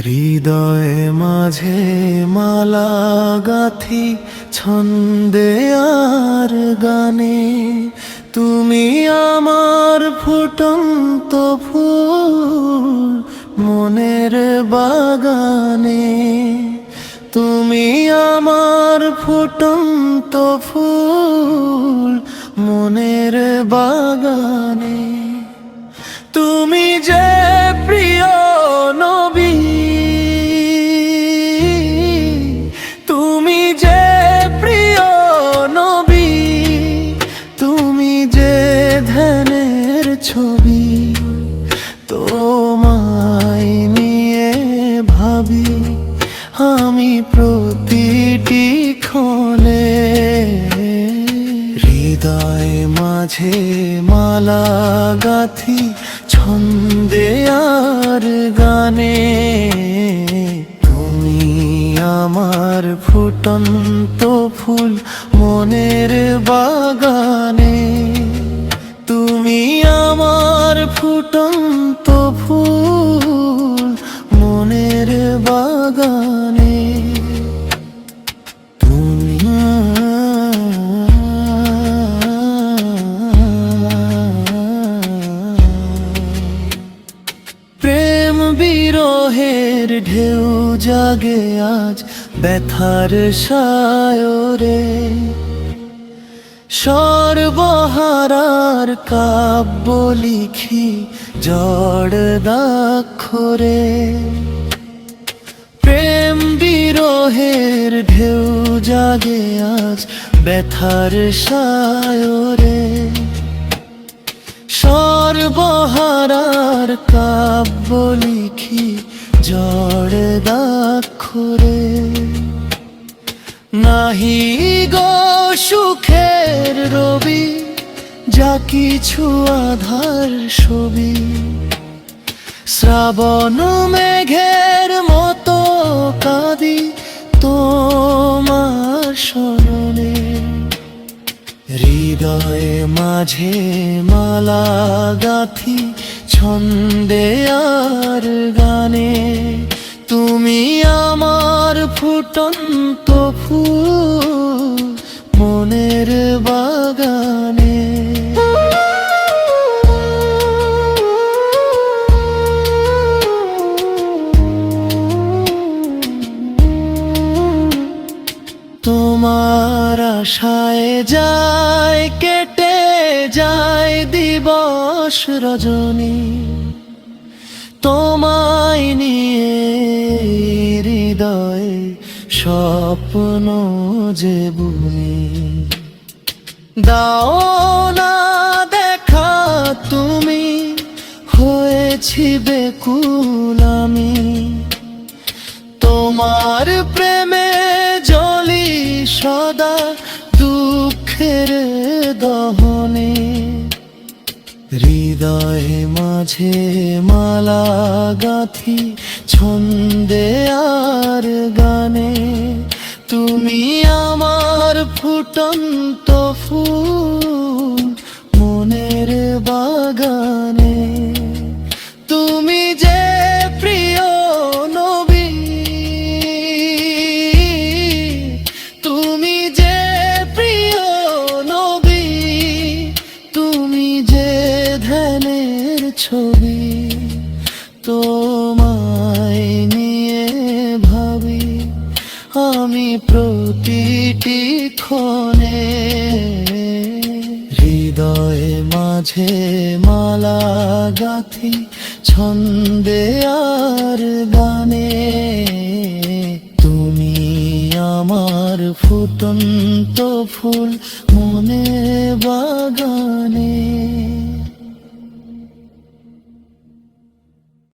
হৃদয়ে মাঝে গাথি ছন্দে আর গানে। তুমি আমার ফুটন্ত ফুল মনের বাগানে। তুমি আমার ফুটন্ত ফুল মনের বাগানে। ছবি তোমায় নিয়ে ভাবি আমি প্রতিটি ক্ষণে। হৃদয় মাঝে মালা গাথি, ছন্দে আর গানে। তুমি আমার ফুটন্ত ফুল মনের বাগানে। বিরহের ঢেউ জাগে আজ ব্যথার সায়রে। সর্বহারার কাব্য লিখি জড় দাক্ষরে। প্রেম বিরহের ঢেউ জাগে আজ ব্যথার সায়রে। সর্বহারার কাব্য লিখি জড় দাক্ষরে, নাহি গো সুখের রবি, যা কিছু আধার ছবি। শ্রাবণ মেঘের মতো কাঁদি তোমার স্মরণে। হৃদয়ে মাঝে মালা গাথি ছন্দে আর গানে তুমি আমার ফুটন্ত ফুল মনের বাগানে। তোমার আশায় যায় কেটে যায় দিবস রজনী তোমায় নিয়ে হৃদয়ে স্বপ্ন যে বুনি দাও না দেখা তুমি, হয়েছি বেকুল আমি। তোমার প্রেমে হৃদয়ে মাঝে মালা গাথি ছন্দে আর গানে। তুমি আমার ফুটন্ত ফুল। ছবি তোমায় নিয়ে ভাবি, আমি প্রতিটি ক্ষণে। হৃদয়ে মাঝে মালা গাথি, ছন্দে আর গানে। তুমি আমার ফুটন্ত ফুল মনে বাগানে।